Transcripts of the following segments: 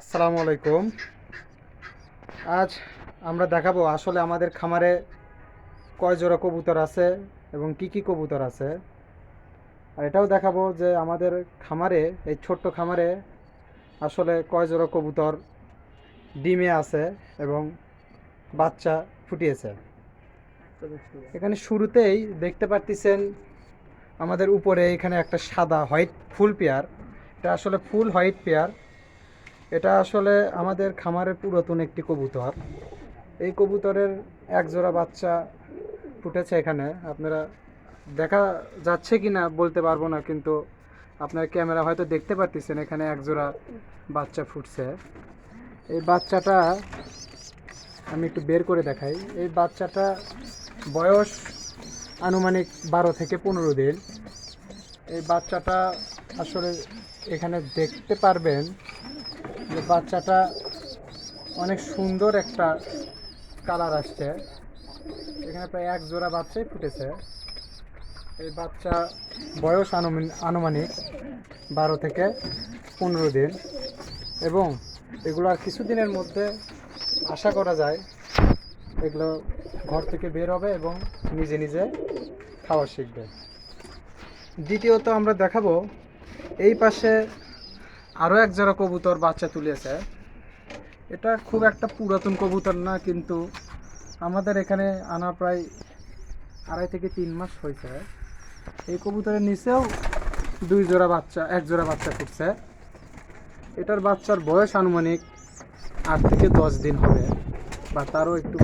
আসসালামু আলাইকুম। আজ আমরা দেখাবো আসলে আমাদের খামারে কয় জোড়া কবুতর আছে এবং কি কি কবুতর আছে। আর এটাও দেখাবো যে আমাদের খামারে, এই ছোট্ট খামারে আসলে কয় জোড়া কবুতর ডিমে আছে এবং বাচ্চা ফুটিয়েছে। এখানে শুরুতেই দেখতে পারতেছেন আমাদের উপরে এখানে একটা সাদা হোয়াইট ফুল পেয়ার। এটা আসলে ফুল হোয়াইট পেয়ার। এটা আসলে আমাদের খামারের পুরাতন একটি কবুতর। এই কবুতরের এক জোড়া বাচ্চা ফুটেছে এখানে। আপনারা দেখা যাচ্ছে কি না বলতে পারব না, কিন্তু আপনার ক্যামেরা হয়তো দেখতে পারতেছেন এখানে এক জোড়া বাচ্চা ফুটছে। এই বাচ্চাটা আমি একটু বের করে দেখাই। এই বাচ্চাটা বয়স আনুমানিক বারো থেকে পনেরো দিন। এই বাচ্চাটা আসলে এখানে দেখতে পারবেন যে বাচ্চাটা অনেক সুন্দর একটা কালার আসছে। এখানে প্রায় এক জোড়া বাচ্চাই ফুটেছে। এই বাচ্চা বয়স আনুমানিক বারো থেকে পনেরো দিন এবং এগুলো আর কিছুদিনের মধ্যে আশা করা যায় এগুলো ঘর থেকে বের হবে এবং নিজে নিজে খাওয়া শিখবে। দ্বিতীয়ত আমরা দেখাবো এই পাশে আরও এক জোড়া কবুতর বাচ্চা তুলেছে। এটা খুব একটা পুরাতন কবুতর না, কিন্তু আমাদের এখানে আনা প্রায় আড়াই থেকে তিন মাস হয়েছে। এই কবুতরের নিচেও দুই জোড়া বাচ্চা, এক জোড়া বাচ্চা ফুটছে। এটার বাচ্চার বয়স আনুমানিক আট থেকে দশ দিন হবে, বা তারও একটু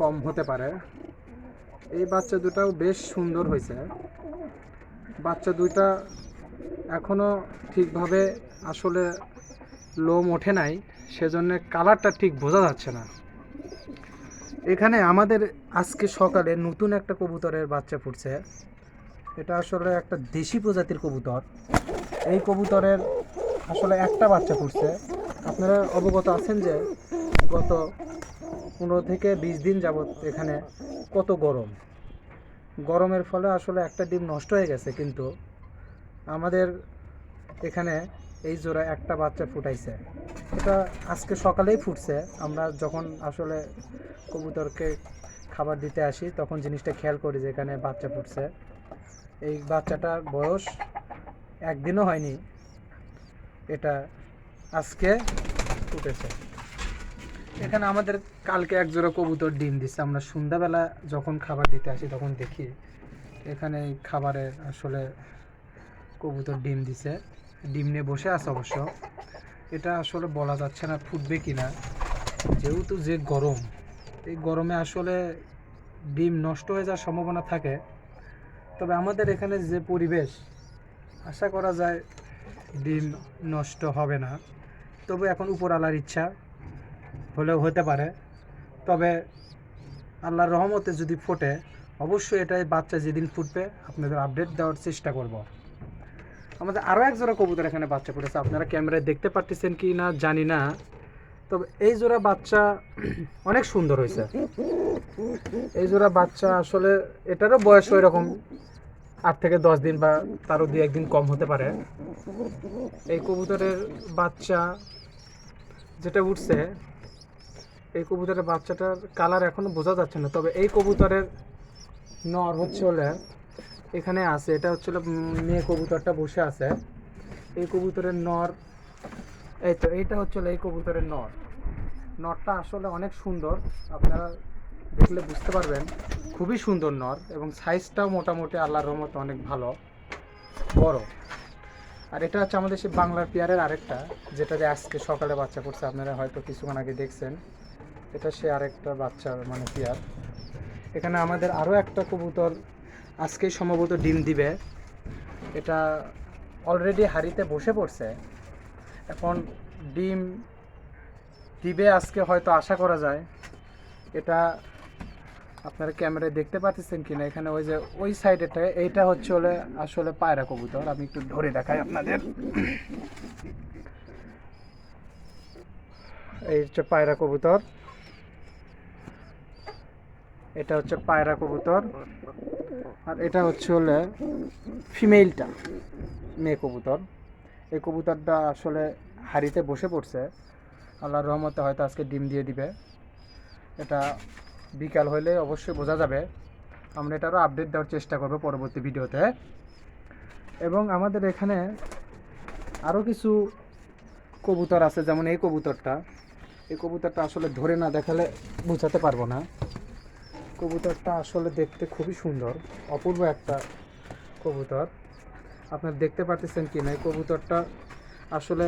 কম হতে পারে। এই বাচ্চা দুটাও বেশ সুন্দর হয়েছে। বাচ্চা দুইটা এখনও ঠিকভাবে আসলে লোম ওঠে নাই, সেজন্য কালারটা ঠিক বোঝা যাচ্ছে না। এখানে আমাদের আজকে সকালে নতুন একটা কবুতরের বাচ্চা ফুটছে। এটা আসলে একটা দেশি প্রজাতির কবুতর। এই কবুতরের আসলে একটা বাচ্চা ফুটছে। আপনারা অবগত আছেন যে গত পনেরো থেকে বিশ দিন যাবৎ এখানে কত গরম। গরমের ফলে আসলে একটা ডিম নষ্ট হয়ে গেছে, কিন্তু আমাদের এখানে এই জোড়া একটা বাচ্চা ফুটাইছে। এটা আজকে সকালেই ফুটছে। আমরা যখন আসলে কবুতরকে খাবার দিতে আসি, তখন জিনিসটা খেয়াল করি যে এখানে বাচ্চা ফুটছে। এই বাচ্চাটার বয়স একদিনও হয়নি। এটা আজকে ফুটেছে। এখানে আমাদের কালকে এক জোড়া কবুতর ডিম দিচ্ছে আমরা সন্ধ্যাবেলা যখন খাবার দিতে আসি, তখন দেখি এখানে খাবারের আসলে কবুতর ডিম দিছে। ডিম নিয়ে বসে আছে অবশ্য। এটা আসলে বলা যাচ্ছে না ফুটবে কি না যেহেতু যে গরম, এই গরমে আসলে ডিম নষ্ট হয়ে যাওয়ার সম্ভাবনা থাকে। তবে আমাদের এখানে যে পরিবেশ, আশা করা যায় ডিম নষ্ট হবে না। তবে এখন উপর উপরওয়ালার ইচ্ছা হলেও হতে পারে। তবে আল্লাহর রহমতে যদি ফোটে, অবশ্যই এটাই বাচ্চা যেদিন ফুটবে, আপনাদের আপডেট দেওয়ার চেষ্টা করব। আমাদের আরও এক জোড়া কবুতর এখানে বাচ্চা ফুটেছে আপনারা ক্যামেরায় দেখতে পারতেছেন কি না জানি না। তবে এই জোড়া বাচ্চা অনেক সুন্দর হয়েছে। এই জোড়া বাচ্চা আসলে এটারও বয়স ওই রকম আট থেকে দশ দিন বা তারও দুই একদিন কম হতে পারে। এই কবুতরের বাচ্চা যেটা উঠছে, এই কবুতরের বাচ্চাটার কালার এখনও বোঝা যাচ্ছে না। তবে এই কবুতরের নর হচ্ছে হলে এখানে আছে, এটা হচ্ছে মেয়ে কবুতরটা বসে আছে। এই কবুতরের নর, এই তো এইটা হচ্ছে এই কবুতরের নর। নরটা আসলে অনেক সুন্দর, আপনারা দেখলে বুঝতে পারবেন। খুবই সুন্দর নর এবং সাইজটাও মোটামুটি আল্লাহর রহমত অনেক ভালো, বড়। আর এটা হচ্ছে আমাদের সেই বাংলার পেয়ারের আরেকটা যেটা যে আজকে সকালে বাচ্চা করছে, আপনারা হয়তো কিছুক্ষণ আগে দেখছেন। এটা সে আরেকটা বাচ্চার মানে পেয়ার। এখানে আমাদের আরও একটা কবুতর আজকেই সম্ভবত ডিম দিবে। এটা অলরেডি হাড়িতে বসে পড়ছে। এখন ডিম দিবে আজকে হয়তো আশা করা যায়। এটা আপনারা ক্যামেরায় দেখতে পাচ্ছেন কি না এখানে ওই যে ওই সাইডেটা এইটা হচ্ছে হলে আসলে পায়রা কবুতর। আমি একটু ধরে দেখাই আপনাদের। এই হচ্ছে পায়রা কবুতর। এটা হচ্ছে পায়রা কবুতর। আর এটা হচ্ছে হলে ফিমেলটা মেয়ে কবুতর। এই কবুতরটা আসলে হাড়িতে বসে পড়ছে। আল্লাহর রহমতে হয়তো আজকে ডিম দিয়ে দিবে। এটা বিকাল হলে অবশ্যই বোঝা যাবে। আমরা এটারও আপডেট দেওয়ার চেষ্টা করব পরবর্তী ভিডিওতে। এবং আমাদের এখানে আরও কিছু কবুতর আছে, যেমন এই কবুতরটা। এই কবুতরটা আসলে ধরে না দেখালে বোঝাতে পারব না। কবুতরটা আসলে দেখতে খুবই সুন্দর, অপূর্ব একটা কবুতর। আপনারা দেখতে পারতেছেন কি না, এই কবুতরটা আসলে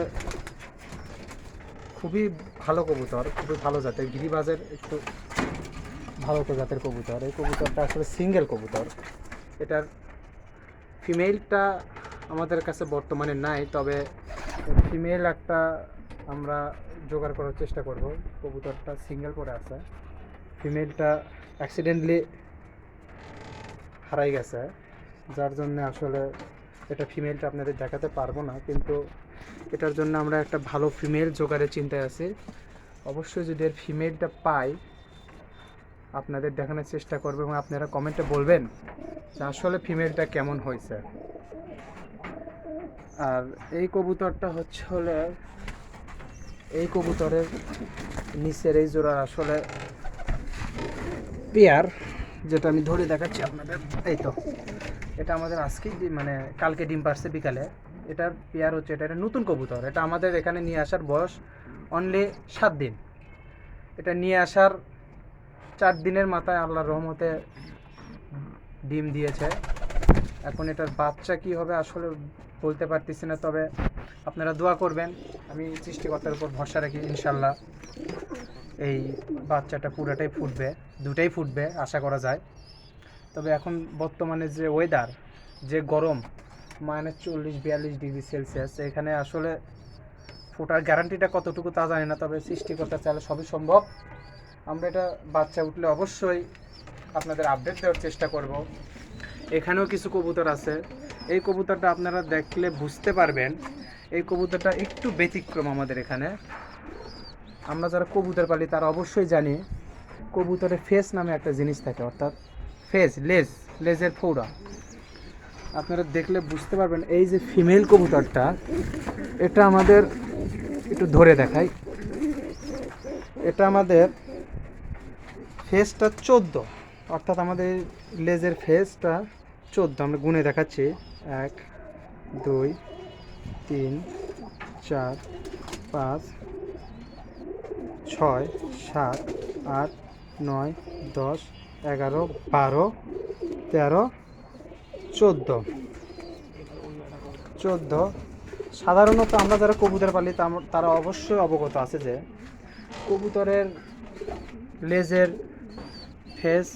খুবই ভালো কবুতর, খুবই ভালো জাতের, গিরিবাজের একটু ভালো জাতের কবুতর। এই কবুতরটা আসলে সিঙ্গেল কবুতর। এটার ফিমেলটা আমাদের কাছে বর্তমানে নাই, তবে ফিমেল একটা আমরা জোগাড় করার চেষ্টা করব। কবুতরটা সিঙ্গেল পরে আছে। ফিমেলটা অ্যাক্সিডেন্টলি হারাই গেছে, যার জন্য আসলে এটা ফিমেলটা আপনাদের দেখাতে পারব না, কিন্তু এটার জন্য আমরা একটা ভালো ফিমেল জোগাড়ের চিন্তায় আছি। অবশ্যই যদি এর ফিমেলটা পাই আপনাদের দেখানোর চেষ্টা করব এবং আপনারা কমেন্টে বলবেন যে আসলে ফিমেলটা কেমন হয়েছে। আর এই কবুতরটা হচ্ছে হলে, এই কবুতরের নিচের এই জোড়ার আসলে পেয়ার, যেটা আমি ধরে দেখাচ্ছি আপনাদের। এই তো, এটা আমাদের আজকেই মানে কালকে ডিম পারছে বিকালে। এটার পেয়ার হচ্ছে, এটা একটা নতুন কবুতর। এটা আমাদের এখানে নিয়ে আসার বয়স অনলি সাত দিন। এটা নিয়ে আসার চার দিনের মাথায় আল্লাহর রহমতে ডিম দিয়েছে। এখন এটার বাচ্চা কি হবে আসলে বলতে পারতেছি না, তবে আপনারা দোয়া করবেন। আমি সৃষ্টিকর্তার উপর ভরসা রাখি ইনশাল্লাহ এই বাচ্চাটা পুরাটাই ফুটবে, দুটাই ফুটবে, আশা করা যায়। তবে এখন বর্তমানে যে ওয়েদার যে গরম মাইনাস চল্লিশ বিয়াল্লিশ ডিগ্রি সেলসিয়াস, এখানে আসলে ফোটার গ্যারান্টিটা কতটুকু তা জানি না, তবে সৃষ্টিকর্তা চাইলে সবই সম্ভব। আমরা এটা বাচ্চা উঠলে অবশ্যই আপনাদের আপডেট দেওয়ার চেষ্টা করব। এখানেও কিছু কবুতর আছে। এই কবুতরটা আপনারা দেখলে বুঝতে পারবেন, এই কবুতরটা একটু ব্যতিক্রম আমাদের এখানে। আমরা যারা কবুতর পালি, তারা অবশ্যই জানি কবুতরের ফেস নামে একটা জিনিস থাকে, অর্থাৎ ফেস লেজ লেজের ফৌরা আপনারা দেখলে বুঝতে পারবেন, এই যে ফিমেল কবুতরটা, এটা আমাদের একটু ধরে দেখাই। এটা আমাদের ফেসটা চোদ্দ, অর্থাৎ আমাদের লেজের ফেসটা চোদ্দ। আমরা গুনে দেখাচ্ছি। এক, দুই, তিন, চার, পাঁচ ছয়, সাত, আট, নয়, দশ, এগারো, বারো, তেরো, চোদ্দ। চোদ্দ। সাধারণত আমরা যারা কবুতর পালি তারা অবশ্যই অবগত আছে যে কবুতরের লেজের ফেস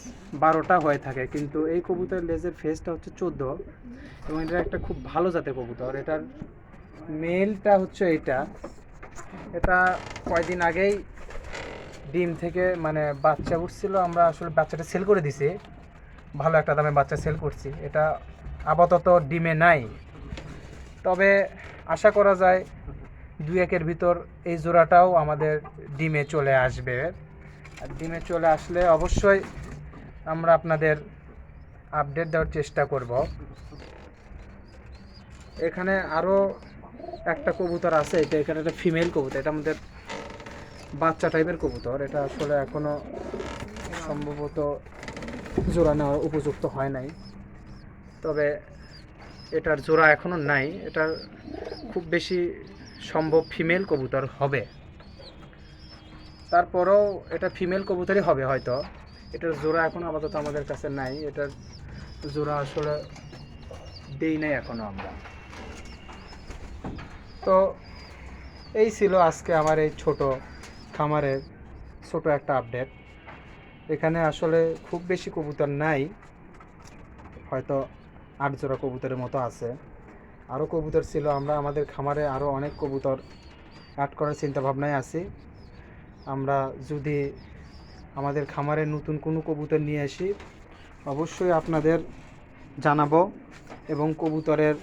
বারোটা হয়ে থাকে, কিন্তু এই কবুতরের লেজের ফেসটা হচ্ছে চোদ্দ এবং এটা একটা খুব ভালো জাতের কবুতর। এটার মেলটা হচ্ছে এটা এটা কয়দিন আগেই ডিম থেকে মানে বাচ্চা উঠছিল, আমরা আসলে বাচ্চাটা সেল করে দিছি। ভালো একটা দামে বাচ্চা সেল করছি। এটা আপাতত ডিমে নাই। তবে আশা করা যায় দুই একের ভিতর এই জোড়াটাও আমাদের ডিমে চলে আসবে। আর ডিমে চলে আসলে অবশ্যই আমরা আপনাদের আপডেট দেওয়ার চেষ্টা করব। এখানে আরও একটা কবুতর আছে, এটা এখানে একটা ফিমেল কবুতর, এটা আমাদের বাচ্চা টাইপের কবুতর, এটা আসলে এখনও সম্ভবত জোড়া নেওয়ার উপযুক্ত হয় নাই। তবে এটার জোড়া এখনও নাই, এটার খুব বেশি সম্ভব ফিমেল কবুতর হবে। তারপরেও এটা ফিমেল কবুতরই হবে হয়তো, এটার জোড়া এখন আপাতত আমাদের কাছে নাই, এটার জোড়া আসলে দেই নাই এখনও আমরা। তো এই ছিল আজকে আমার এই ছোট খামারের ছোট একটা আপডেট এখানে আসলে খুব বেশি কবুতর নাই, হয়তো আট জোড়া কবুতরের মতো আছে। আরও কবুতর ছিল, আমরা আমাদের খামারে আরও অনেক কবুতর অ্যাড করার চিন্তাভাবনায় আছি। আমরা যদি আমাদের খামারে নতুন কোনো কবুতর নিয়ে আসি, অবশ্যই আপনাদের জানাব এবং কবুতরের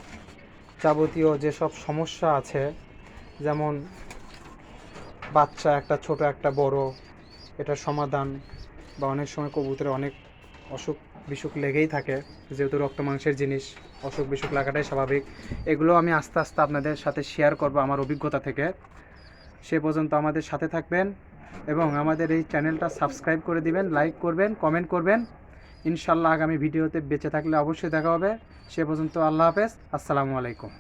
যাবতীয় যেসব সমস্যা আছে, যেমন বাচ্চা, একটা ছোট, একটা বড় এটার সমাধান বা অনেক সময় কবুতরে অনেক অসুখ বিসুখ লেগেই থাকে, যেহেতু রক্ত মাংসের জিনিস, অসুখ বিসুখ লাগাটাই স্বাভাবিক। এগুলো আমি আস্তে আস্তে আপনাদের সাথে শেয়ার করব আমার অভিজ্ঞতা থেকে। সে পর্যন্ত আমাদের সাথে থাকবেন এবং আমাদের এই চ্যানেলটা সাবস্ক্রাইব করে দিবেন লাইক করবেন কমেন্ট করবেন। ইনশাল্লাহ আগামী ভিডিওতে বেঁচে থাকলে অবশ্যই দেখা হবে। সে পর্যন্ত আল্লাহ হাফেজ। আসসালামু আলাইকুম।